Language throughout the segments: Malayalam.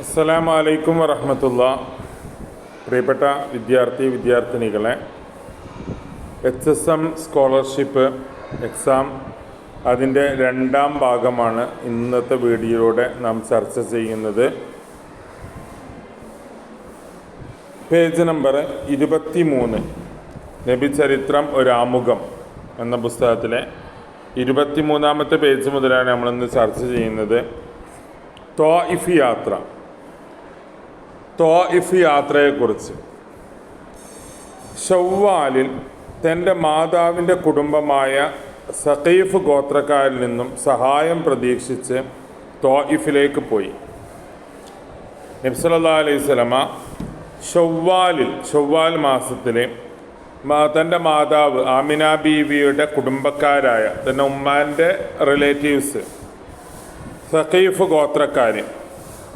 അസ്സലാമു അലൈക്കും വറഹമത്തുള്ള. പ്രിയപ്പെട്ട വിദ്യാർത്ഥി വിദ്യാർത്ഥിനികളെ H S M scholarship exam അതിന്റെ രണ്ടാം ഭാഗമാണ് ഇന്നത്തെ വീഡിയോയിലൂടെ നാം ചർച്ച ചെയ്യുന്നത്. പേജ് നമ്പർ ഇരുപത്തി മൂന്ന് നബിചരിത്രം ഒരാമുഖം എന്ന പുസ്തകത്തിലെ ഇരുപത്തിമൂന്നാമത്തെ പേജ് മുതലാണ് നമ്മളിന്ന് ചർച്ച ചെയ്യുന്നത്. തോയിഫ് യാത്ര. തോയിഫ് യാത്രയെക്കുറിച്ച്. ഷവ്വാലിൽ തന്റെ മാതാവിന്റെ കുടുംബമായ സഖീഫ് ഗോത്രക്കാരിൽ നിന്നും സഹായം പ്രതീക്ഷിച്ച് തോയിഫിലേക്ക് പോയി. നബ്സല്ലാ അലൈഹി സ്വലമ ഷവ്വാലിൽ ഷവ്വാൽ മാസത്തിലെ തന്റെ മാതാവ് ആമിന ബീവിയുടെ കുടുംബക്കാരായ തന്റെ ഉമ്മാന്റെ റിലേറ്റീവ്സ് സഖീഫ് ഗോത്രക്കാർ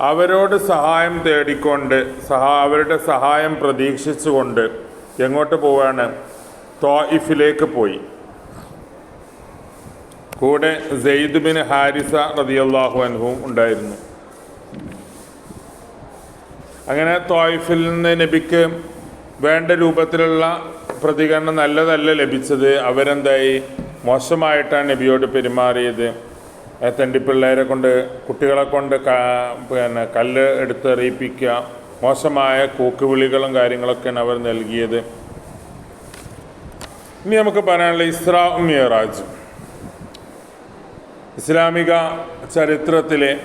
അവരോട് സഹായം തേടിക്കൊണ്ട് സഹാ അവരുടെ സഹായം പ്രതീക്ഷിച്ചുകൊണ്ട് എങ്ങോട്ട് പോവാണ്? തോയിഫിലേക്ക് പോയി. കൂടെ സെയ്ദ് ബിൻ ഹാരിസ റതിയല്ലാഹു അനുഭവം ഉണ്ടായിരുന്നു. അങ്ങനെ തോയിഫിൽ നിന്ന് നബിക്ക് വേണ്ട രൂപത്തിലുള്ള പ്രതികരണം നല്ലതല്ല ലഭിച്ചത്. അവരെന്തായി? മോശമായിട്ടാണ് നബിയോട് പെരുമാറിയത്. ആ തെണ്ടിപ്പിള്ളേരെ കൊണ്ട് കുട്ടികളെ കൊണ്ട് പിന്നെ കല്ല് എടുത്തെറിയിപ്പിക്കുക. മോശമായ കൂക്കുവിളികളും കാര്യങ്ങളൊക്കെ അവർ നൽകിയത്. ഇനി നമുക്ക് പറയാനുള്ള ഇസ്രാ മിയറാജ്. ഇസ്ലാമിക ചരിത്രത്തിലെ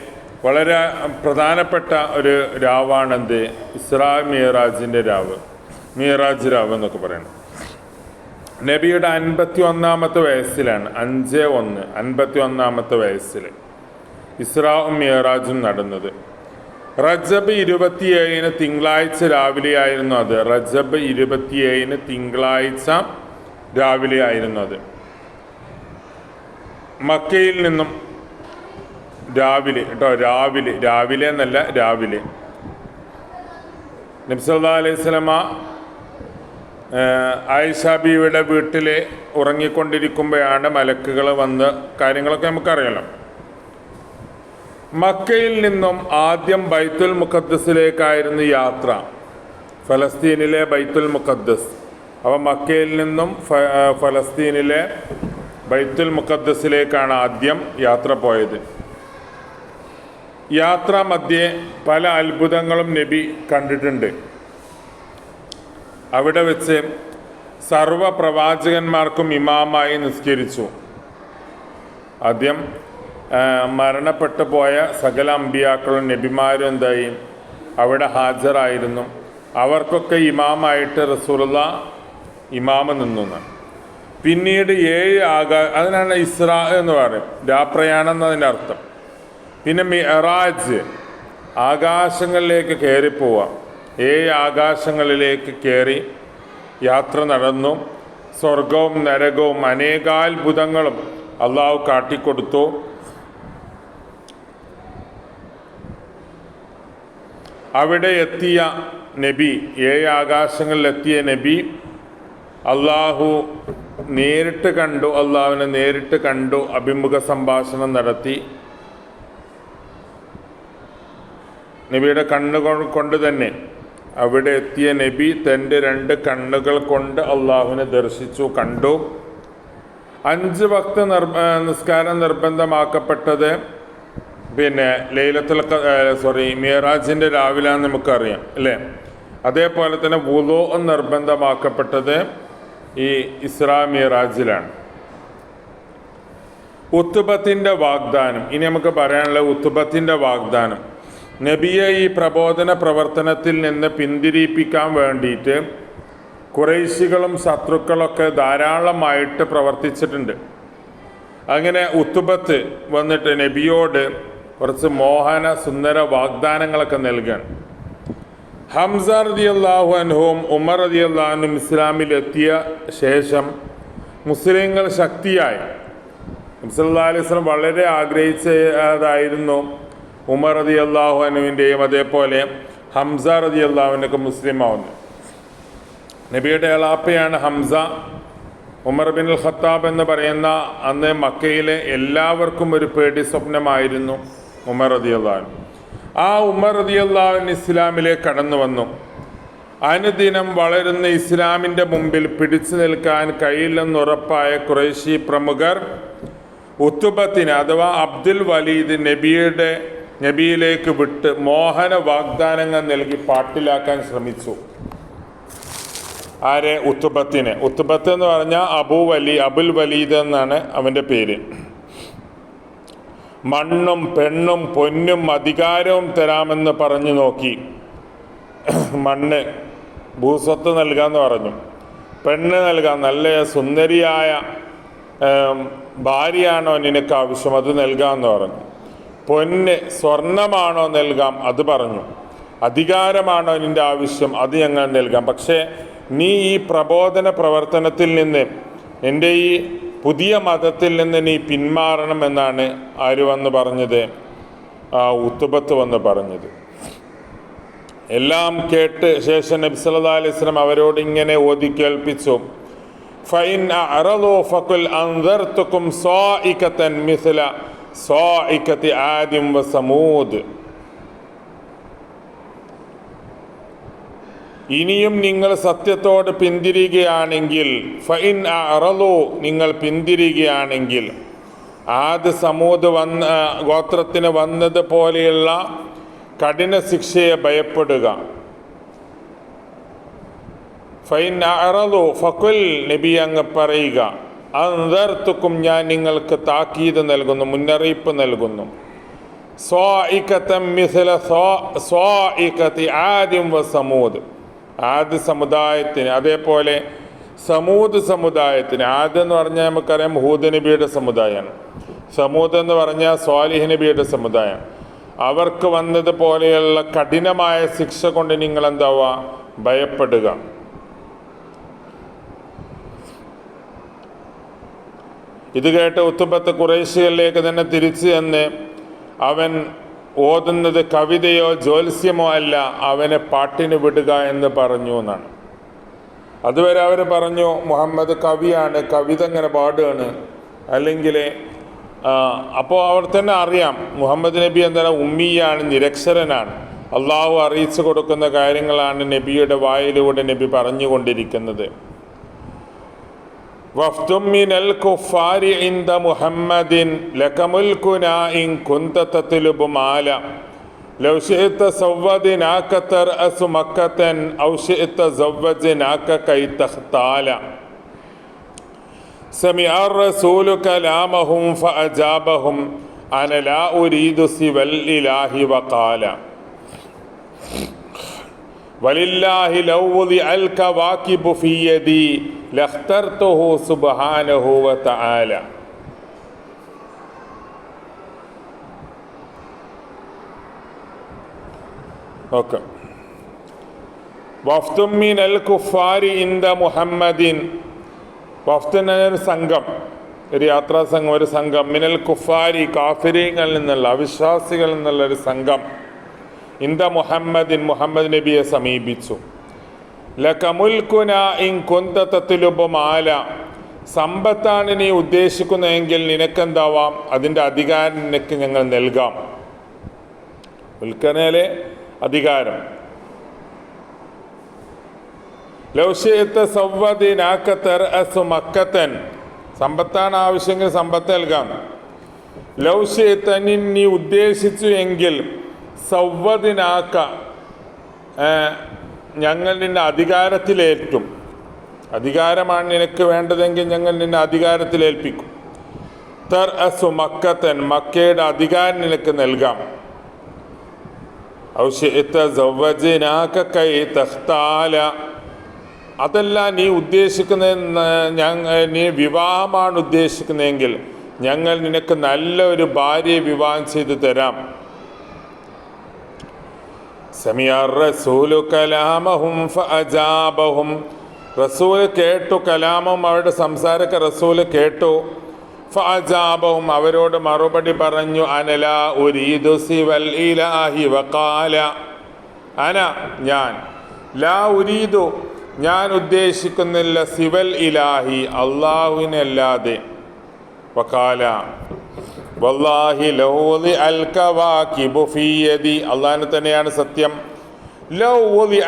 വളരെ പ്രധാനപ്പെട്ട ഒരു രാവാണെന്ത്? ഇസ്രാ മിയറാജിന്റെ രാവ്. മിയറാജ് രാവ് എന്നൊക്കെ പറയുന്നത് നബിയുടെ അൻപത്തി ഒന്നാമത്തെ വയസ്സിലാണ് അഞ്ച് ഒന്ന് അൻപത്തി ഒന്നാമത്തെ വയസ്സിൽ ഇസ്രാവും മിയറാജും നടന്നത്. റജബ് ഇരുപത്തിയേഴിന് തിങ്കളാഴ്ച രാവിലെയായിരുന്നു അത്. റജബ് ഇരുപത്തിയേഴിന് തിങ്കളാഴ്ച രാവിലെയായിരുന്നു അത് മക്കയിൽ നിന്നും രാവിലെ കേട്ടോ രാവിലെ രാവിലെ എന്നല്ല രാവിലെ. നബ്സല്ലാ അലൈഹി സ്വലമ ആയിഷാബിയുടെ വീട്ടിൽ ഉറങ്ങിക്കൊണ്ടിരിക്കുമ്പോഴാണ് മലക്കുകൾ വന്ന് കാര്യങ്ങളൊക്കെ നമുക്കറിയാലോ. മക്കയിൽ നിന്നും ആദ്യം ബൈത്തുൽ മുഖദ്സിലേക്കായിരുന്നു യാത്ര. ഫലസ്തീനിലെ ബൈത്തുൽ മുഖദ്സ് അവ മക്കയിൽ നിന്നും ഫലസ്തീനിലെ ബൈത്തുൽ മുഖദ്സിലേക്കാണ് ആദ്യം യാത്ര പോയത്. യാത്രാ മധ്യേ പല അത്ഭുതങ്ങളും നബി കണ്ടിട്ടുണ്ട്. അവിടെ വെച്ച് സർവ പ്രവാചകന്മാർക്കും ഇമാമായി നിസ്കരിച്ചു. ആദ്യം മരണപ്പെട്ടു പോയ സകല അമ്പിയാക്കളും നബിമാരും എന്തായി? അവിടെ ഹാജരായിരുന്നു. അവർക്കൊക്കെ ഇമാമായിട്ട് റസൂലുള്ള ഇമാമ നിന്നു. പിന്നീട് ഏഴ് ആകാ അതിനാണ് ഇസ്ര എന്ന് പറയും. രാപ്രയാണം എന്നതിന്റെ അർത്ഥം. പിന്നെ മിറാജ് ആകാശങ്ങളിലേക്ക് കയറിപ്പോവാം. ഏഴ് ആകാശങ്ങളിലേക്ക് കയറി യാത്ര നടന്നു. സ്വർഗവും നരകവും അനേകാത്ഭുതങ്ങളും അള്ളാഹു കാട്ടിക്കൊടുത്തു. അവിടെ എത്തിയ നബി ഏഴ് ആകാശങ്ങളിലെത്തിയ നബി അള്ളാഹു നേരിട്ട് കണ്ടു അള്ളാഹുവിനെ നേരിട്ട് കണ്ടു അഭിമുഖ സംഭാഷണം നടത്തി. നബിയുടെ കണ്ണുകൾ കൊണ്ട് തന്നെ അവിടെ എത്തിയ നബി തന്റെ രണ്ട് കണ്ണുകൾ കൊണ്ട് അള്ളാഹുവിനെ ദർശിച്ചു കണ്ടു. അഞ്ച് ഭക്ത നിർ നിസ്കാരം നിർബന്ധമാക്കപ്പെട്ടത് പിന്നെ ലൈലത്തിൽ സോറി മിയറാജിന്റെ രാവിലെയാണെന്ന് നമുക്കറിയാം അല്ലേ? അതേപോലെ തന്നെ വുലോ നിർബന്ധമാക്കപ്പെട്ടത് ഈ ഇസ്രാ മിയറാജിലാണ് ഉത്തുബത്തിന്റെ വാഗ്ദാനം ഇനി നമുക്ക് പറയാനുള്ള ഉത്തുബത്തിന്റെ വാഗ്ദാനം. നബിയെ ഈ പ്രബോധന പ്രവർത്തനത്തിൽ നിന്ന് പിന്തിരിപ്പിക്കാൻ വേണ്ടിയിട്ട് കുറേശികളും ശത്രുക്കളൊക്കെ ധാരാളമായിട്ട് പ്രവർത്തിച്ചിട്ടുണ്ട്. അങ്ങനെ ഉത്തുബത്ത് വന്നിട്ട് നബിയോട് കുറച്ച് മോഹന സുന്ദര വാഗ്ദാനങ്ങളൊക്കെ നൽകാൻ. ഹംസ റതി അള്ളാഹു അനുഹവും ഉമർ റതി അള്ളാഹുനും ഇസ്ലാമിലെത്തിയ ശേഷം മുസ്ലിങ്ങൾ ശക്തിയായി. നബ്സല്ലാ അലൈഹി സ്വലം വളരെ ആഗ്രഹിച്ചതായിരുന്നു ഉമർ റതി അള്ളാഹുനുവിന്റെയും അതേപോലെ ഹംസ റതി അള്ളാഹുവിനൊക്കെ മുസ്ലിം ആവുന്നു നബിയുടെ എളാപ്പയാണ് Hamza. Umar bin al Khattab എന്ന് പറയുന്ന അന്ന് മക്കയിലെ എല്ലാവർക്കും ഒരു പേടി സ്വപ്നമായിരുന്നു ഉമർ റതി അള്ളാഹു ആ ഉമർ റതിയല്ലാവിൻ ഇസ്ലാമിലേക്ക് കടന്നു വന്നു. അനുദിനം വളരുന്ന ഇസ്ലാമിന്റെ മുമ്പിൽ പിടിച്ചു നിൽക്കാൻ കഴിയില്ലെന്നുറപ്പായ കുറേശി പ്രമുഖർ ഉത്തുബത്തിന് അഥവാ അബ്ദുൽ വലീദ് നബിയുടെ നബിയിലേക്ക് വിട്ട് മോഹന വാഗ്ദാനങ്ങൾ നൽകി പാട്ടിലാക്കാൻ ശ്രമിച്ചു. ആരെ? ഉത്തുബത്തിന്. ഉത്തുബത്ത് എന്ന് പറഞ്ഞാൽ അബു വലി അബുൽ വലീദ് എന്നാണ് അവന്റെ പേര്. മണ്ണും പെണ്ണും പൊന്നും അധികാരവും തരാമെന്ന് പറഞ്ഞു നോക്കി. മണ്ണ് ഭൂസ്വത്ത് നൽകാമെന്ന് പറഞ്ഞു. പെണ്ണ് നൽകാം. നല്ല സുന്ദരിയായ ഭാര്യയാണോ നിനക്ക് ആവശ്യം? അത് നൽകാമെന്ന് പറഞ്ഞു. പൊന്ന് സ്വർണമാണോ നൽകാം? അത് പറഞ്ഞു. അധികാരമാണോ നിന്റെ ആവശ്യം? അത് ഞങ്ങൾ നൽകാം. പക്ഷേ നീ ഈ പ്രബോധന പ്രവർത്തനത്തിൽ നിന്ന് എന്റെ ഈ പുതിയ മതത്തിൽ നിന്ന് നീ പിന്മാറണം എന്നാണ് ആര് വന്ന് പറഞ്ഞത്? ആ ഉത്തുബത്ത് വന്ന് പറഞ്ഞത്. എല്ലാം കേട്ട് ശേഷം നബി സല്ലല്ലാഹു അലൈഹി വസല്ലം അവരോട് ഇങ്ങനെ ഓതി കേൾപ്പിച്ചു. ഫൈൻ അറളു ഫഖുൽ അൻദർതുക്കും സായികതൻ മിസ്ല. ആദിം വ സമൂദ്. ഇനിയും നിങ്ങൾ സത്യത്തോട് പിന്തിരികയാണെങ്കിൽ ഫൈൻ അറളു നിങ്ങൾ പിന്തിരികയാണെങ്കിൽ. ആദ്യ സമൂത് വന്ന ഗോത്രത്തിന് വന്നതുപോലെയുള്ള കഠിന ശിക്ഷയെ ഭയപ്പെടുക. ഫൈൻ അറളു ഫക്കുൽ നബി അങ്ങ് പറയുക. അന്തർത്തുക്കും ഞാൻ നിങ്ങൾക്ക് താക്കീത് നൽകുന്നു മുന്നറിയിപ്പ് നൽകുന്നു. ആദ്യം വ സമൂദ്. ആദ്യ സമുദായത്തിന് അതേപോലെ സമൂത് സമുദായത്തിന് ആദ്യം എന്ന് പറഞ്ഞാൽ നമുക്കറിയാം ഹൂദ് നബിയുടെ സമുദായമാണ്. സമൂത് എന്ന് പറഞ്ഞാൽ സ്വാലിഹ് നബിയുടെ സമുദായം അവർക്ക് വന്നതുപോലെയുള്ള കഠിനമായ ശിക്ഷ കൊണ്ട് നിങ്ങൾ എന്താവുക ഭയപ്പെടുക. ഇത് കേട്ട് ഉത്തുപ്പത്ത് കുറേശികളിലേക്ക് തന്നെ തിരിച്ചു ചെന്ന് അവൻ ഓതുന്നത് കവിതയോ ജ്യോത്സ്യമോ അല്ല അവനെ പാട്ടിന് വിടുക എന്ന് പറഞ്ഞു എന്നാണ്. അതുവരെ അവർ പറഞ്ഞു മുഹമ്മദ് കവിയാണ് കവിത ഇങ്ങനെ പാടുകയാണ്. അല്ലെങ്കിൽ അപ്പോൾ അവർ തന്നെ അറിയാം മുഹമ്മദ് നബി എന്താണ് ഉമ്മിയാണ് നിരക്ഷരനാണ്. അള്ളാഹു അറിയിച്ചു കൊടുക്കുന്ന കാര്യങ്ങളാണ് നബിയുടെ വായിലൂടെ നബി പറഞ്ഞുകൊണ്ടിരിക്കുന്നത്. وفد من الكفار عند محمد لك ملكنا إن كنت تطلب مالا لو شئت زودناك ترأس مكة أو شئت زوجناك كي تختال سمع الرسول كلامهم فأجابهم أنا لا أريد سوى الإله وقال വലില്ലാഹി ലൗദി സുബ്ഹാനഹു കുഫാരി മുഹമ്മദിൻ. സംഘം ഒരു യാത്രാ സംഘം ഒരു സംഘം. മിനൽ കുഫാരി കാഫിരിയങ്ങളിൽ നിന്നുള്ള അവിശ്വാസികളിൽ നിന്നുള്ള ഒരു സംഘം. ഇന്ദ മുഹമ്മദിൻ മുഹമ്മദ് നബിയെ സമീപിച്ചു. ലക്കമുൽക്കുന ഇൻ കൊന്തത്തത്തിലുപമാല സമ്പത്താണ് നീ ഉദ്ദേശിക്കുന്നതെങ്കിൽ നിനക്കെന്താവാം? അതിന്റെ അധികാരം നിനക്ക് ഞങ്ങൾ നൽകാം. ഉൽക്കനയിലെ അധികാരം. ലൗഷ്യത്തെ സൗവദിനാക്കത്തർ അസു മക്കത്തൻ. സമ്പത്താണ് ആവശ്യമെങ്കിൽ സമ്പത്ത് നൽകാം. ലൗഷ്യത്തനി നീ ഉദ്ദേശിച്ചു എങ്കിൽ സൗവദിനാക്ക ഞങ്ങൾ നിന്നെ അധികാരത്തിലേറ്റും അധികാരമാണ് നിനക്ക് വേണ്ടതെങ്കിൽ ഞങ്ങൾ നിന്നെ അധികാരത്തിലേൽപ്പിക്കും. തർ അസു മക്കത്തൻ മക്കയുടെ അധികാരം നിനക്ക് നൽകാം. അതല്ല നീ ഉദ്ദേശിക്കുന്ന നീ വിവാഹമാണ് ഉദ്ദേശിക്കുന്നതെങ്കിൽ ഞങ്ങൾ നിനക്ക് നല്ലൊരു ഭാര്യയെ വിവാഹം ചെയ്തു തരാം. സമിയ റസൂലു കലാമഹും ഫഅജാബഹും. റസൂൽ കേട്ടു കലാമും അവരുടെ സംസാരമൊക്കെ റസൂൽ കേട്ടു. ഫഅജാബഹും അവരോട് മറുപടി പറഞ്ഞു അനല ഉരീദു സിവൽ ഇലാഹി വഖാല. അന ഞാൻ. ലാ ഉരീദു ഞാൻ ഉദ്ദേശിക്കുന്നില്ല സിവൽ ഇലാഹി അള്ളാഹുവിനല്ലാതെ വക്കാല വല്ലാഹി ലൗലി ഫിയദി തന്നെയാണ് സത്യം. ലൗലി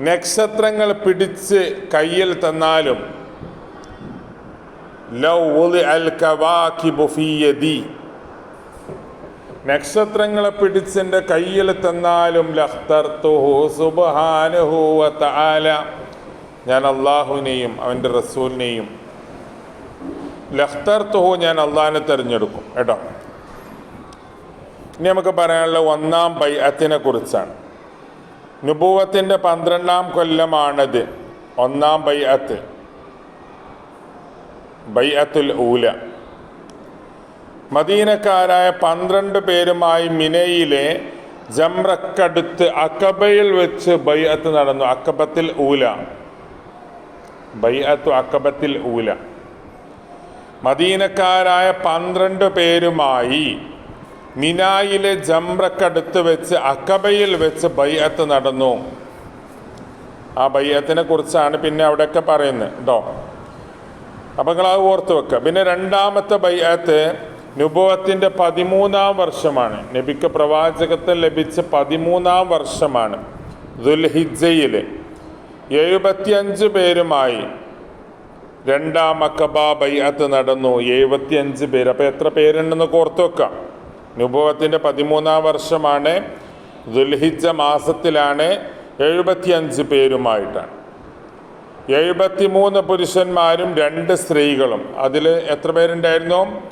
നക്ഷത്രങ്ങൾ പിടിച്ച് കയ്യിൽ തന്നാലും ലൗലി അൽ കവാക്കിബ് ഫിയദി നക്ഷത്രങ്ങളെ കയ്യിൽ തന്നാലും ഞാൻ അള്ളാഹുവിനെയും അവന്റെ റസൂലിനെയും ലഖ്തർത്തുഹു ഞാൻ അള്ളാഹിനെ തിരഞ്ഞെടുക്കും കേട്ടോ? ഇനി നമുക്ക് പറയാനുള്ള ഒന്നാം ബൈഅത്തിനെ കുറിച്ചാണ്. നുപൂവത്തിന്റെ പന്ത്രണ്ടാം കൊല്ലമാണത് ഒന്നാം ബൈഅത്ത്. ബൈഅത്തുൽ ഊല. മദീനക്കാരായ പന്ത്രണ്ട് പേരുമായി മിനയിലെ ജംറക്കടുത്ത് അക്കബയിൽ വെച്ച് ബൈഅത്ത് നടന്നു. അക്കബത്തിൽ ഊല. ബൈഅത്തു അക്കബത്തിൽ ഊല. മദീനക്കാരായ പന്ത്രണ്ട് പേരുമായി മിനായിലെ ജംറക്കടുത്ത് വെച്ച് അക്കബയിൽ വെച്ച് ബൈഅത്ത് നടന്നു. ആ ബൈഅത്തിനെ കുറിച്ചാണ് പിന്നെ അവിടെയൊക്കെ പറയുന്നത് കേട്ടോ അപ്പം നിങ്ങൾ അത് ഓർത്ത് വെക്കുക പിന്നെ രണ്ടാമത്തെ ബൈഅത്ത് നുഭവത്തിന്റെ പതിമൂന്നാം വർഷമാണ്. നബിക്ക് പ്രവാചകത്വം ലഭിച്ച പതിമൂന്നാം വർഷമാണ്. ദുൽഹിജയിൽ എഴുപത്തിയഞ്ച് പേരുമായി രണ്ടാം അക്കബ ബൈഅത്ത് നടന്നു. എഴുപത്തിയഞ്ച് പേര്. അപ്പോൾ എത്ര പേരുണ്ടെന്ന് ഓർത്ത് വെക്കാം. നുഭവത്തിന്റെ പതിമൂന്നാം വർഷമാണ്. ദുൽഹിജ മാസത്തിലാണ് എഴുപത്തിയഞ്ച് പേരുമായിട്ടാണ്. എഴുപത്തിമൂന്ന് പുരുഷന്മാരും രണ്ട് സ്ത്രീകളും. അതിൽ എത്ര പേരുണ്ടായിരുന്നു?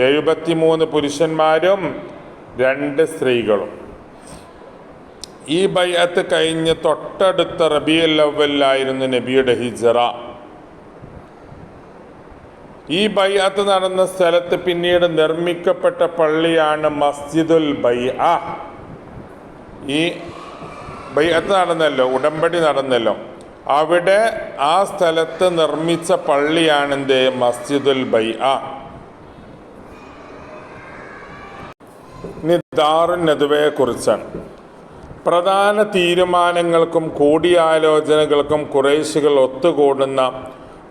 എഴുപത്തിമൂന്ന് പുരുഷന്മാരും രണ്ട് സ്ത്രീകളും. ഈ ബൈഅത്ത് കഴിഞ്ഞ് തൊട്ടടുത്ത റബിയുൽ ലവലിലായിരുന്നു നബിയുടെ ഹിജറ. ഈ ബൈഅത്ത് നടന്ന സ്ഥലത്ത് പിന്നീട് നിർമ്മിക്കപ്പെട്ട പള്ളിയാണ് മസ്ജിദുൽ ബൈ ഈ ബൈഅത്ത് നടന്നല്ലോ ഉടമ്പടി നടന്നല്ലോ. അവിടെ ആ സ്ഥലത്ത് നിർമ്മിച്ച പള്ളിയാണ് പള്ളിയാണെന്ത് മസ്ജിദുൽ ബൈ ഇനി ദാറുൻ നദുവയെ കുറിച്ചാണ് പ്രധാന തീരുമാനങ്ങൾക്കും കൂടിയാലോചനകൾക്കും കുറേശികൾ ഒത്തുകൂടുന്ന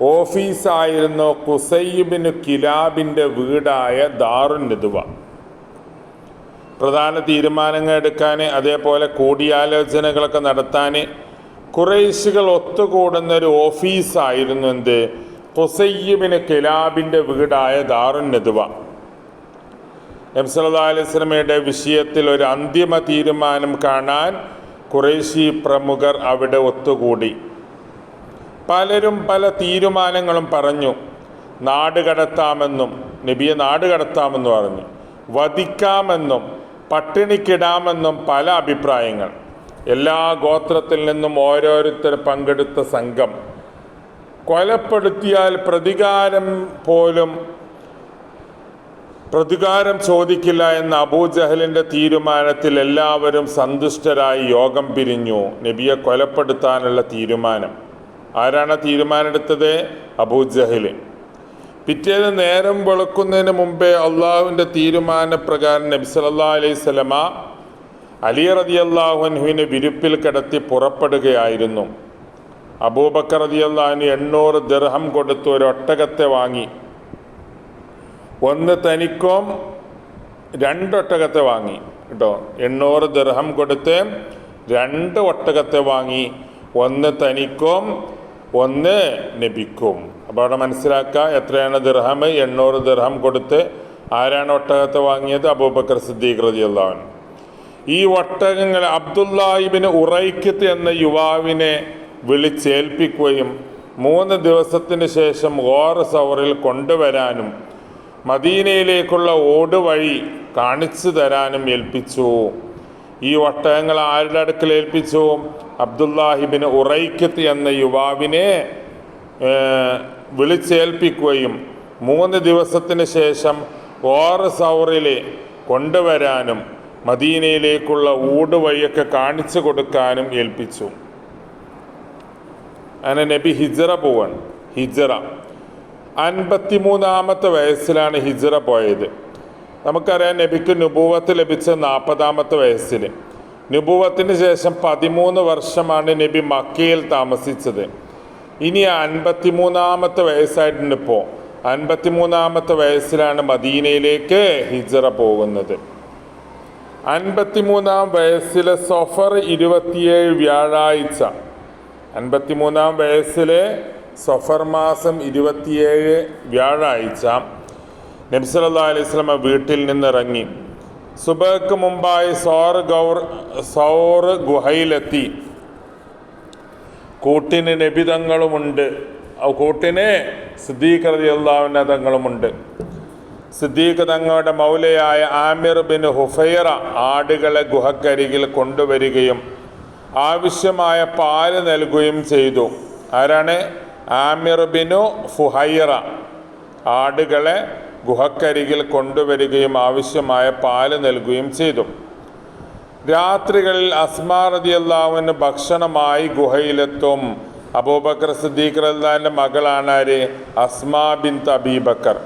ഓഫീസായിരുന്നു കുസൈബിന് കിലാബിന്റെ വീടായ ദാറുൻ നിതുവ. പ്രധാന തീരുമാനങ്ങൾ എടുക്കാൻ അതേപോലെ കൂടിയാലോചനകളൊക്കെ നടത്താൻ കുറേശികൾ ഒത്തുകൂടുന്ന ഒരു ഓഫീസായിരുന്നു എന്ത്? കുസയ്യബിന് കിലാബിന്റെ വീടായ ദാറുൻ നെതുവ. നബ്സല്ലാ അലൈഹി സ്വലമയുടെ വിഷയത്തിൽ ഒരു അന്തിമ തീരുമാനം കാണാൻ കുറേശി പ്രമുഖർ അവിടെ ഒത്തുകൂടി. പലരും പല തീരുമാനങ്ങളും പറഞ്ഞു. നാട് കടത്താമെന്നും നബിയെ നാട് കടത്താമെന്ന് പറഞ്ഞു. വധിക്കാമെന്നും പട്ടിണിക്കിടാമെന്നും പല അഭിപ്രായങ്ങൾ. എല്ലാ ഗോത്രത്തിൽ നിന്നും ഓരോരുത്തർ പങ്കെടുത്ത സംഘം. കൊലപ്പെടുത്തിയാൽ പ്രതികാരം പോലും പ്രതികാരം ചോദിക്കില്ല എന്ന അബൂജഹലിന്റെ തീരുമാനത്തിൽ എല്ലാവരും സന്തുഷ്ടരായി യോഗം പിരിഞ്ഞു. നബിയെ കൊലപ്പെടുത്താനുള്ള തീരുമാനം. ആരാണ് തീരുമാനമെടുത്തത്? അബൂജഹൽ പിറ്റേന്ന് നേരം വെളുക്കുന്നതിന് മുമ്പേ അള്ളാഹുവിന്റെ തീരുമാനപ്രകാരം നബി സല്ലാ അലൈഹി സ്വലമ അലി റതി അള്ളാഹുവിനെ വിരുപ്പിൽ കിടത്തി പുറപ്പെടുകയായിരുന്നു. അബൂബക്കർ റതി അള്ളാഹുവിന് എണ്ണൂറ് ദർഹം കൊടുത്ത് ഒരു ഒട്ടകത്തെ വാങ്ങി. ഒന്ന് തനിക്കും രണ്ടൊട്ടകത്തെ വാങ്ങി. കേട്ടോ? എണ്ണൂറ് ദർഹം കൊടുത്ത് രണ്ട് ഒട്ടകത്തെ വാങ്ങി. ഒന്ന് തനിക്കും ഒന്ന് നബിക്കും. അപ്പോൾ അവിടെ മനസ്സിലാക്കുക എത്രയാണ് ദിർഹം? എണ്ണൂറ് ദിർഹം കൊടുത്ത് ആരാണ് ഒട്ടകത്തെ വാങ്ങിയത്? അബൂബക്കർ സിദ്ദീഖ് റതിയുള്ളവൻ ഈ ഒട്ടകങ്ങൾ അബ്ദുല്ലാഹിബിന് ഉറൈക്കത്ത് എന്ന യുവാവിനെ വിളിച്ചേൽപ്പിക്കുകയും മൂന്ന് ദിവസത്തിന് ശേഷം ഓർ സവറിൽ കൊണ്ടുവരാനും മദീനയിലേക്കുള്ള ഓടുവഴി കാണിച്ചു തരാനും ഏൽപ്പിച്ചു. ഈ ഒട്ടകങ്ങൾ ആരുടെ അടുക്കൽ ഏൽപ്പിച്ചു? അബ്ദുല്ലാഹിബിന് ഉറൈക്കത്ത് എന്ന യുവാവിനെ വിളിച്ചേൽപ്പിക്കുകയും മൂന്ന് ദിവസത്തിന് ശേഷം ഓർ കൊണ്ടുവരാനും മദീനയിലേക്കുള്ള ഊടുവഴിയൊക്കെ കാണിച്ചു കൊടുക്കാനും ഏൽപ്പിച്ചു. അങ്ങനെ നബി ഹിജറ പോവാൻ ഹിജറ. അൻപത്തിമൂന്നാമത്തെ വയസ്സിലാണ് ഹിജറ പോയത്. നമുക്കറിയാം നബിക്ക് നുപൂവത്ത് ലഭിച്ച നാൽപ്പതാമത്തെ വയസ്സിൽ. നുപൂവത്തിന് ശേഷം പതിമൂന്ന് വർഷമാണ് നബി മക്കയിൽ താമസിച്ചത്. ഇനി അൻപത്തിമൂന്നാമത്തെ വയസ്സായിട്ടുണ്ട് ഇപ്പോൾ അൻപത്തിമൂന്നാമത്തെ വയസ്സിലാണ് മദീനയിലേക്ക് ഹിജറ പോകുന്നത്. അൻപത്തിമൂന്നാം വയസ്സിലെ സൊഫർ ഇരുപത്തിയേഴ് വ്യാഴാഴ്ച. അൻപത്തിമൂന്നാം വയസ്സിലെ സഫർ മാസം ഇരുപത്തിയേഴ് വ്യാഴാഴ്ച. നബ്സല്ലാ അലൈഹി സ്വലമ വീട്ടിൽ നിന്നിറങ്ങി. സുബഹക്ക് മുമ്പായി സോർ ഗൗർ സൗർ ഗുഹയിലെത്തി. കൂട്ടിന് നബിതങ്ങളുമുണ്ട് കൂട്ടിന് സിദ്ദീഖ് തങ്ങളുമുണ്ട്. സിദ്ദീഖ് തങ്ങളുടെ മൗലയായ ആമിർ ബിൻ ഹുഫൈറ ആടുകളെ ഗുഹക്കരികിൽ കൊണ്ടുവരികയും ആവശ്യമായ പാൽ നൽകുകയും ചെയ്തു. ആരാണ്? ആമിർ ബിനു ഫുഹൈറ ആടുകളെ ഗുഹക്കരികിൽ കൊണ്ടുവരികയും ആവശ്യമായ പാൽ നൽകുകയും ചെയ്തു. രാത്രികളിൽ അസ്മാ റളിയല്ലാഹുവിന് ഭക്ഷണമായി ഗുഹയിലെത്തും. അബൂബക്കർ സിദ്ദീഖ് റഹ്ലാന്റെ മകളാണ് ആര്? അസ്മാ ബിൻ തബീബക്കർ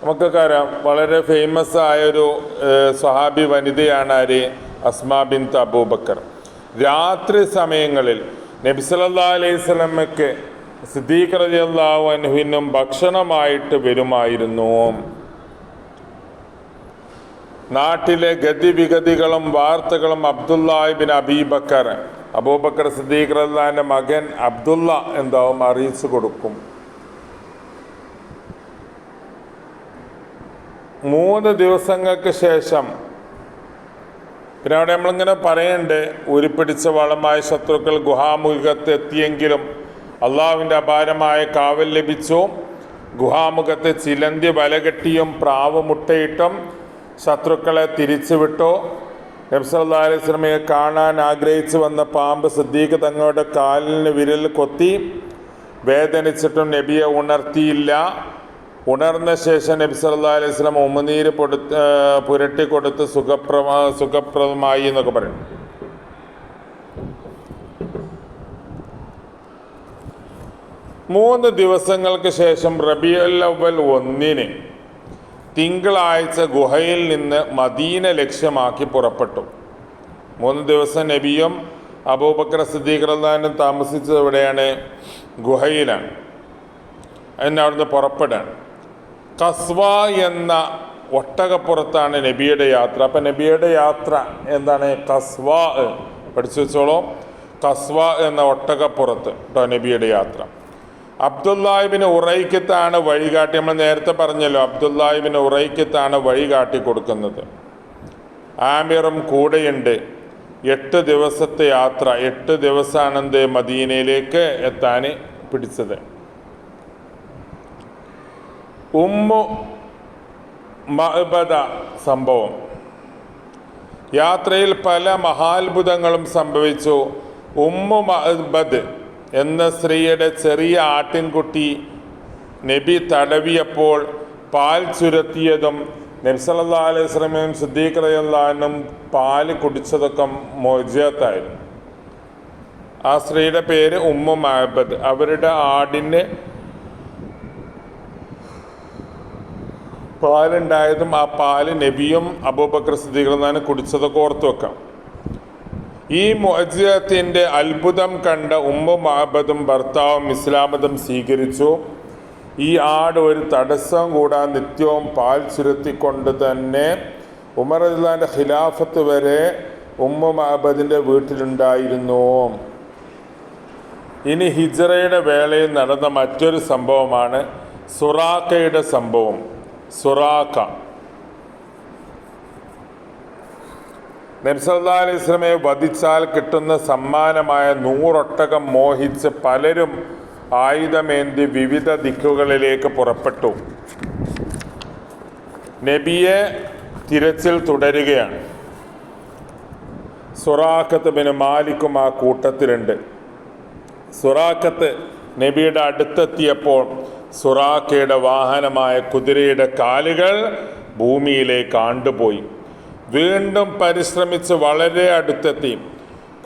നമുക്കൊക്കെ അറിയാം വളരെ ഫേമസ് ആയൊരു സ്വഹാബി വനിതയാണ് ആര്? Asma bin Abubakar. രാത്രി സമയങ്ങളിൽ നബി സല്ലല്ലാഹു അലൈഹി സ്വലമയ്ക്ക് സിദ്ദീഖ് ഭക്ഷണമായിട്ട് വരുമായിരുന്നു. നാട്ടിലെ ഗതിവിഗതികളും വാർത്തകളും അബ്ദുല്ലാഹിബിൻ അബീബക്കർ അബൂബക്കർ സിദ്ദീഖ് റഹ്ലാന്റെ മകൻ അബ്ദുള്ള എന്താവും അറിയിച്ചു കൊടുക്കും. മൂന്ന് ദിവസങ്ങൾക്ക് ശേഷം പിന്നെ അവിടെ നമ്മളിങ്ങനെ പറയണ്ടേ ഉരുപ്പിടിച്ച വളമായ ശത്രുക്കൾ ഗുഹാമുഖത്ത് എത്തിയെങ്കിലും അള്ളാഹുവിന്റെ അപാരമായ കാവൽ ലഭിച്ചു. ഗുഹാമുഖത്ത് ചിലന്തി വലകെട്ടിയും പ്രാവ് മുട്ടയിട്ടും ശത്രുക്കളെ തിരിച്ചുവിട്ടു. നബ്സല്ലാ സ്വലമയെ കാണാൻ ആഗ്രഹിച്ചു വന്ന പാമ്പ് സിദ്ദീഖ് തങ്ങളുടെ കാലിന് വിരൽ കൊത്തി വേദനിച്ചിട്ടും നബിയെ ഉണർത്തിയില്ല. ഉണർന്ന ശേഷം നബി സല്ലാ അലൈഹി സ്വലം ഉമ്മനീര് പൊടുത്ത് പുരട്ടി കൊടുത്ത് സുഖപ്രമ സുഖപ്രദമായി എന്നൊക്കെ പറയും. മൂന്ന് ദിവസങ്ങൾക്ക് ശേഷം റബിയുൽ അവൽ ഒന്നിന് തിങ്കളാഴ്ച ഗുഹയിൽ നിന്ന് മദീന ലക്ഷ്യമാക്കി പുറപ്പെട്ടു. മൂന്ന് ദിവസം നബിയും അബൂബക്കർ റഹ്ലാനും താമസിച്ചത് എവിടെയാണ്? ഗുഹയിലാണ്. അതിന് അവിടുന്ന് പുറപ്പെടാണ്. കസ്വ എന്ന ഒട്ടകപ്പുറത്താണ് നബിയുടെ യാത്ര. അപ്പം നബിയുടെ യാത്ര എന്താണ്? കസ്വ. പഠിച്ചു വെച്ചോളൂ. കസ്വ എന്ന ഒട്ടകപ്പുറത്ത് കേട്ടോ നബിയുടെ യാത്ര. അബ്ദുല്ലാഹിബിന് ഉറൈക്കത്താണ് വഴികാട്ടി. നമ്മൾ നേരത്തെ പറഞ്ഞല്ലോ അബ്ദുല്ലാഹിബിന് ഉറൈക്കത്താണ് വഴികാട്ടി കൊടുക്കുന്നത്. ആമിറും കൂടെയുണ്ട്. എട്ട് ദിവസത്തെ യാത്ര എട്ട് ദിവസമാണെന്ത് മദീനയിലേക്ക് എത്താൻ പിടിച്ചത്. ഉമ്മു മഅബദ സംഭവം. യാത്രയിൽ പല മഹാത്ഭുതങ്ങളും സംഭവിച്ചു. ഉമ്മു മഅബദ് എന്ന സ്ത്രീയുടെ ചെറിയ ആട്ടിൻകുട്ടി നബി തടവിയപ്പോൾ പാൽ ചുരത്തിയതും നബി സല്ലാ അലൈഹി സ്വലമയും സിദ്ദീഖ് റയ്യല്ലാനും പാൽ കുടിച്ചതൊക്കെ മോജത്തായിരുന്നു ആ സ്ത്രീയുടെ പേര് ഉമ്മ മഹബദ്. അവരുടെ ആടിന് പാലുണ്ടായതും ആ പാൽ നബിയും അബൂബക്കർ സിദ്ദീഖ്നാണ് കുടിച്ചതൊക്കെ ഓർത്തു വെക്കാം ഈ മുഅജിയത്തിന്റെ അത്ഭുതം കണ്ട ഉമ്മ മഹബദും ഭർത്താവും ഇസ്ലാമതം സ്വീകരിച്ചു. ഈ ആട് ഒരു തടസ്സം കൂടാതെ നിത്യവും പാൽ ചുരത്തിക്കൊണ്ട് തന്നെ ഉമർ അല്ലാന്റെ ഖിലാഫത്ത് വരെ ഉമ്മ മഹബദിന്റെ വീട്ടിലുണ്ടായിരുന്നു. ഇനി ഹിജറയുടെ വേളയിൽ നടന്ന മറ്റൊരു സംഭവമാണ് സുറാക്കയുടെ സംഭവം. സുറാക്ക നബ്സല്ലാ വധിച്ചാൽ കിട്ടുന്ന സമ്മാനമായ നൂറൊട്ടകം മോഹിച്ച് പലരും ആയുധമേന്തി വിവിധ ദിക്കുകളിലേക്ക് പുറപ്പെട്ടു. നബിയെ തിരച്ചിൽ തുടരുകയാണ്. സുറാഖത്ത് ബിന് മാലിക്കും ആ കൂട്ടത്തിലുണ്ട്. സുറാഖത്ത് നബിയുടെ അടുത്തെത്തിയപ്പോൾ സുറാഖയുടെ വാഹനമായ കുതിരയുടെ കാലുകൾ ഭൂമിയിലേക്ക് ആണ്ടുപോയി. വീണ്ടും പരിശ്രമിച്ച് വളരെ അടുത്തെത്തി.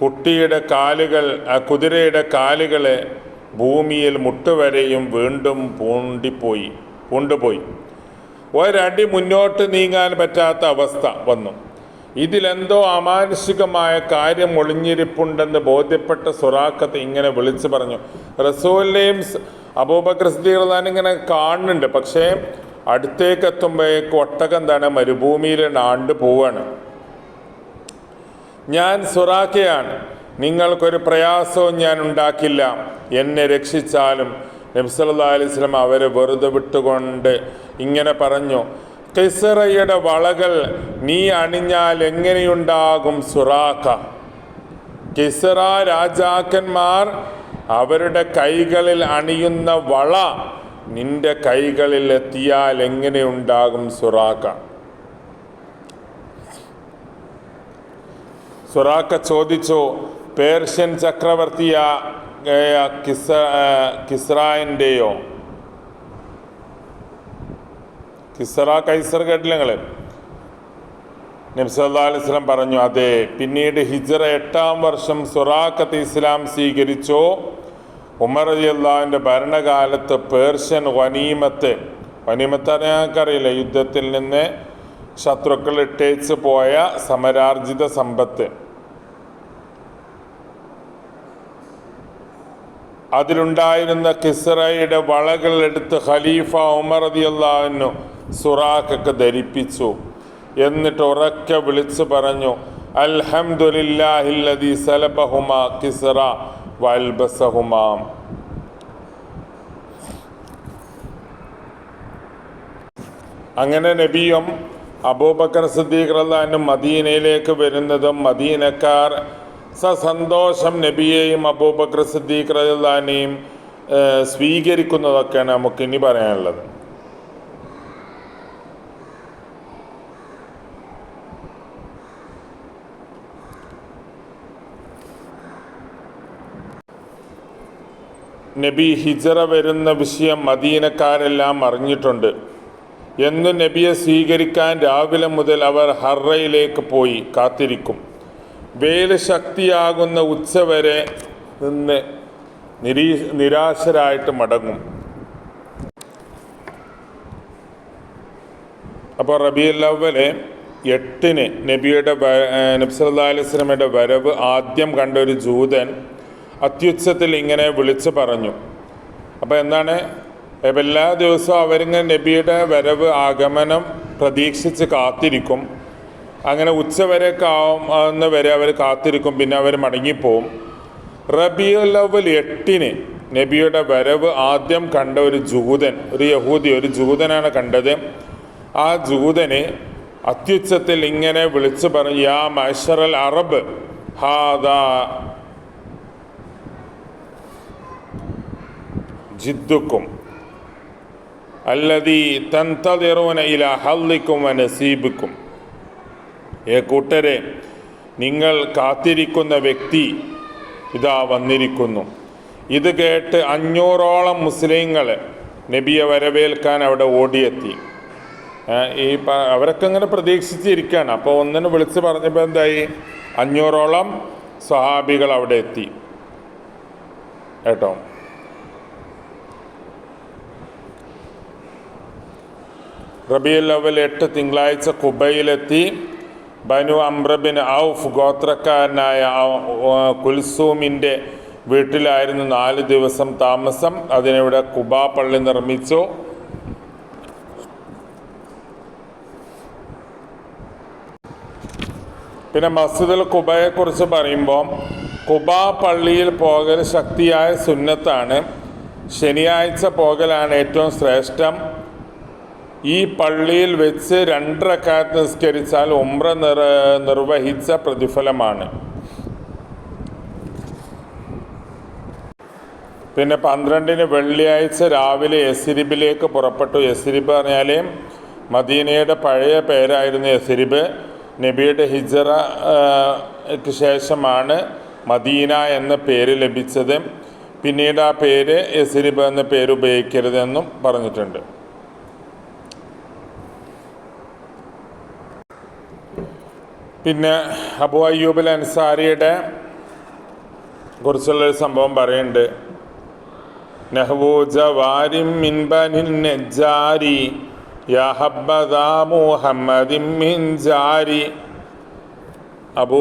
കുട്ടിയുടെ കാലുകൾ കുതിരയുടെ കാലുകളെ ഭൂമിയിൽ മുട്ടുവരെയും വീണ്ടും പൂണ്ടിപ്പോയി പൂണ്ടുപോയി. ഒരടി മുന്നോട്ട് നീങ്ങാൻ പറ്റാത്ത അവസ്ഥ വന്നു. ഇതിലെന്തോ അമാനുഷികമായ കാര്യം ഒളിഞ്ഞിരിപ്പുണ്ടെന്ന് ബോധ്യപ്പെട്ട സുറാഖത്ത് ഇങ്ങനെ വിളിച്ചു പറഞ്ഞു. റസൂലിനെയും അബൂബക്കർ സിദ്ദീഖ് ഇങ്ങനെ കാണുന്നുണ്ട്. പക്ഷേ അടുത്തേക്ക് എത്തുമ്പോഴേക്ക് ഒട്ടകം എന്താണ് മരുഭൂമിയിൽ നാണ്ട് പോവാണ്. ഞാൻ സുറാക്കയാണ് നിങ്ങൾക്കൊരു പ്രയാസവും ഞാൻ ഉണ്ടാക്കില്ല. എന്നെ രക്ഷിച്ചാലും നബ്സല്ലാ അലൈഹി സ്വലം അവരെ വെറുതെ വിട്ടുകൊണ്ട് ഇങ്ങനെ പറഞ്ഞു കിസറയുടെ വളകൾ നീ അണിഞ്ഞാൽ എങ്ങനെയുണ്ടാകും സുറാക്ക കിസറ രാജാക്കന്മാർ അവരുടെ കൈകളിൽ അണിയുന്ന വള നിന്റെ കൈകളിൽ എത്തിയാൽ എങ്ങനെയുണ്ടാകും സുറാക്ക സുറാക്ക ചോദിച്ചു പേർഷ്യൻ ചക്രവർത്തിയ കിസ കിസ്രായന്റെയോ? കിസ്റ കൈസർ കേട്ടില്ല നിങ്ങൾ നബ്സല്ലാ അലിസ്ലാം പറഞ്ഞു അതെ. പിന്നീട് ഹിജറ എട്ടാം വർഷം സുറാഖത്ത് ഇസ്ലാം സ്വീകരിച്ചു? ഉമർ അലി അള്ളാഹിന്റെ ഭരണകാലത്ത് പേർഷ്യൻ വനീമത്ത് വനീമത്ത് ഞങ്ങൾക്കറിയില്ല യുദ്ധത്തിൽ നിന്ന് ശത്രുക്കൾ ഇട്ടേച്ച് പോയ സമരാർജിത സമ്പത്ത്. അതിലുണ്ടായിരുന്ന കിസ്റയുടെ വളകൾ എടുത്ത് ഖലീഫ ഉമർ റളിയല്ലാഹു സുറാഖക്ക് ധരിപ്പിച്ചു. എന്നിട്ട് ഉറക്കെ വിളിച്ചു പറഞ്ഞു അൽഹംദുലില്ലാഹില്ലദീ സലബഹുമാ കിസ്റ വൽബസഹുമാ അങ്ങനെ നബിയും അബൂബക്കർ സിദ്ദീഖ് മദീനയിലേക്ക് വരുന്നതും മദീനക്കാർ സസന്തോഷം നബിയെയും അബൂബക്കർ സിദ്ദീഖ് റല്ലാനെയും സ്വീകരിക്കുന്നതൊക്കെയാണ് നമുക്ക് ഇനി പറയാനുള്ളത്. നബി ഹിജറ വരുന്ന വിഷയം മദീനക്കാരെല്ലാം അറിഞ്ഞിട്ടുണ്ട്. എന്ന് നബിയെ സ്വീകരിക്കാൻ രാവിലെ മുതൽ അവർ ഹറയിലേക്ക് പോയി കാത്തിരിക്കും. വേൽ ശക്തിയാകുന്ന ഉച്ചവരെ നിന്ന് നിരീ നിരാശരായിട്ട് മടങ്ങും. അപ്പോൾ റബിയല്ലവലെ എട്ടിന് നബിയുടെ നബ്സല്ലാ അലൈഹി സ്വലമയുടെ വരവ് ആദ്യം കണ്ട ഒരു ജൂതൻ അത്യുച്ചത്തിൽ ഇങ്ങനെ വിളിച്ചു പറഞ്ഞു. അപ്പോൾ എന്താണ്? എല്ലാ ദിവസവും അവരിങ്ങനെ നബിയുടെ വരവ് ആഗമനം പ്രതീക്ഷിച്ച് കാത്തിരിക്കും. അങ്ങനെ ഉച്ചവരെ ആവുന്ന വരെ അവർ കാത്തിരിക്കും പിന്നെ അവർ മടങ്ങിപ്പോവും. റബിയുല്ലവൽ എട്ടിന് നബിയുടെ വരവ് ആദ്യം കണ്ട ഒരു ജൂതൻ ഒരു യഹൂദി ഒരു ജൂതനാണ് കണ്ടത്. ആ ജൂതന് അത്യുച്ഛത്തിൽ ഇങ്ങനെ വിളിച്ചു പറഞ്ഞു യാ മഷറൽ അറബ് ഹാദാ ജിദ്ദുക്കും അല്ലതി തന്തതിറോന ഇല ഹല്ലിക്കും നസീബിക്കും. ഏ കൂട്ടരെ നിങ്ങൾ കാത്തിരിക്കുന്ന വ്യക്തി ഇതാ വന്നിരിക്കുന്നു. ഇത് കേട്ട് അഞ്ഞൂറോളം മുസ്ലിങ്ങൾ നബിയെ വരവേൽക്കാൻ അവിടെ ഓടിയെത്തി. ഈ അവരൊക്കെ ഇങ്ങനെ പ്രതീക്ഷിച്ചിരിക്കുകയാണ് അപ്പോൾ ഒന്നിനെ വിളിച്ച് പറഞ്ഞപ്പോൾ എന്തായി? അഞ്ഞൂറോളം സ്വഹാബികൾ അവിടെ എത്തി. കേട്ടോ? റബിയുൽ അവൽ എട്ട് തിങ്കളാഴ്ച കുബയിലെത്തി ബനു അമ്രബിൻ ഔഫ് ഗോത്രക്കാരനായ കുൽസൂമിന്റെ വീട്ടിലായിരുന്നു നാല് ദിവസം താമസം. അതിനിവിടെ കുബ പള്ളി നിർമ്മിച്ചു. പിന്നെ മസ്ജിദുൽ കുബയെക്കുറിച്ച് പറയുമ്പോൾ കുബ പള്ളിയിൽ പോകൽ ശക്തിയായ സുന്നത്താണ്. ശനിയാഴ്ച പോകലാണ് ഏറ്റവും ശ്രേഷ്ഠം. ഈ പള്ളിയിൽ വെച്ച് രണ്ടരക്കാലത്ത് നിസ്കരിച്ചാൽ ഉമ്ര നിർ നിർവഹിച്ച പ്രതിഫലമാണ്. പിന്നെ പന്ത്രണ്ടിന് വെള്ളിയാഴ്ച രാവിലെ യസിരിബിലേക്ക് പുറപ്പെട്ടു. യസിരിബ് പറഞ്ഞാൽ മദീനയുടെ പഴയ പേരായിരുന്നു യസിരിബ്. നബിയുടെ ഹിജറയ്ക്ക് ശേഷമാണ് മദീന എന്ന പേര് ലഭിച്ചത്. പിന്നീട് ആ പേര് യസിരിബ് എന്ന പേര് ഉപയോഗിക്കരുതെന്നും പറഞ്ഞിട്ടുണ്ട്. പിന്നെ അബു അയ്യൂബൽ അൻസാരിയുടെ കുറിച്ചുള്ളൊരു സംഭവം പറയുന്നുണ്ട്. നെഹ്വൂജ വാരിം മിൻബനിൻ നെജാരി യഹബദാ മുഹമ്മദിൻ മിൻ ജാരി. അബൂ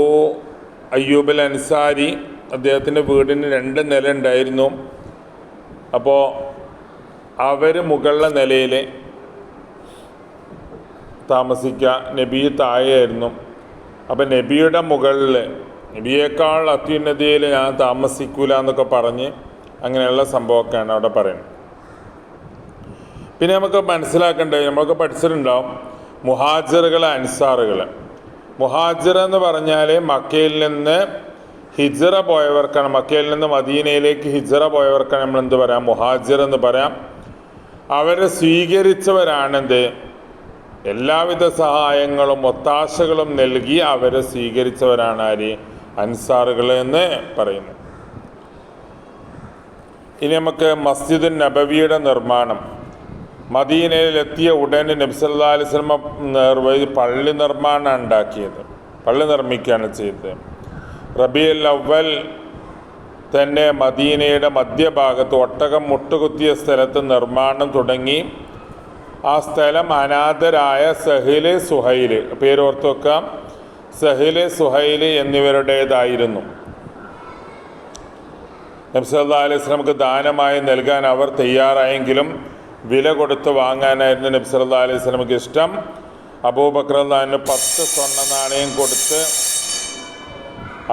അയ്യൂബൽ അൻസാരി അദ്ദേഹത്തിന്റെ വീടിന് രണ്ട് നില ഉണ്ടായിരുന്നു അപ്പോൾ അവർ മുകളിലെ നിലയിൽ താമസിക്കുക നബി താഴെയായിരുന്നു. അപ്പം നബിയുടെ മുകളിൽ നബിയേക്കാൾ അത്യുന്നതിയിൽ ഞാൻ താമസിക്കൂല എന്നൊക്കെ പറഞ്ഞ് അങ്ങനെയുള്ള സംഭവമൊക്കെയാണ് അവിടെ പറയുന്നത്. പിന്നെ നമുക്ക് മനസ്സിലാക്കേണ്ടത് നമ്മളൊക്കെ പഠിച്ചിട്ടുണ്ടാവും മുഹാജിറുകൾ അൻസാറുകൾ മുഹാജിർ എന്ന് പറഞ്ഞാൽ മക്കയിൽ നിന്ന് ഹിജറ പോയവർക്കാണ് മക്കയിൽ നിന്ന് മദീനയിലേക്ക് ഹിജറ പോയവർക്കാണ് നമ്മൾ എന്ത് പറയാം? മുഹാജിർ എന്ന് പറയാം. അവരെ സ്വീകരിച്ചവരാണെന്ത് എല്ലാവിധ സഹായങ്ങളും ഒത്താശകളും നൽകി അവരെ സ്വീകരിച്ചവരാണ് ആര്? അൻസാറുകൾ എന്ന് പറയുന്നു. ഇനി നമുക്ക് മസ്ജിദ് നബവിയുടെ നിർമ്മാണം. മദീനയിലെത്തിയ ഉടനെ നബ്സല്ലാ അലിസ്ലമ നിർവഹി പള്ളി നിർമ്മാണം ഉണ്ടാക്കിയത്. പള്ളി നിർമ്മിക്കുകയാണ് ചെയ്തത്. റബിയൽ അവൽ തന്നെ മദീനയുടെ മധ്യഭാഗത്ത് ഒട്ടകം മുട്ടുകുത്തിയ സ്ഥലത്ത് നിർമ്മാണം തുടങ്ങി. ആ സ്ഥലം അനാഥരായ സഹിൽ സുഹൈൽ. പേരോർത്ത് വെക്കാം സഹിൽ സുഹൈൽ എന്നിവരുടേതായിരുന്നു. നബ്സല്ലാ അലൈഹി ദാനമായി നൽകാൻ അവർ തയ്യാറായെങ്കിലും വില കൊടുത്ത് വാങ്ങാനായിരുന്നു നബ്സല്ലാ അലൈഹി സ്വലമക്ക് ഇഷ്ടം. അബൂബക്രന് പത്ത് സ്വർണ നാണയം കൊടുത്ത്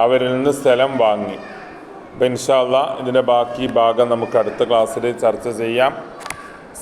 അവരിൽ നിന്ന് സ്ഥലം വാങ്ങി. അപ്പം ഇൻഷാല്ല ഇതിന്റെ ബാക്കി ഭാഗം നമുക്ക് അടുത്ത ക്ലാസ്സിൽ ചർച്ച ചെയ്യാം.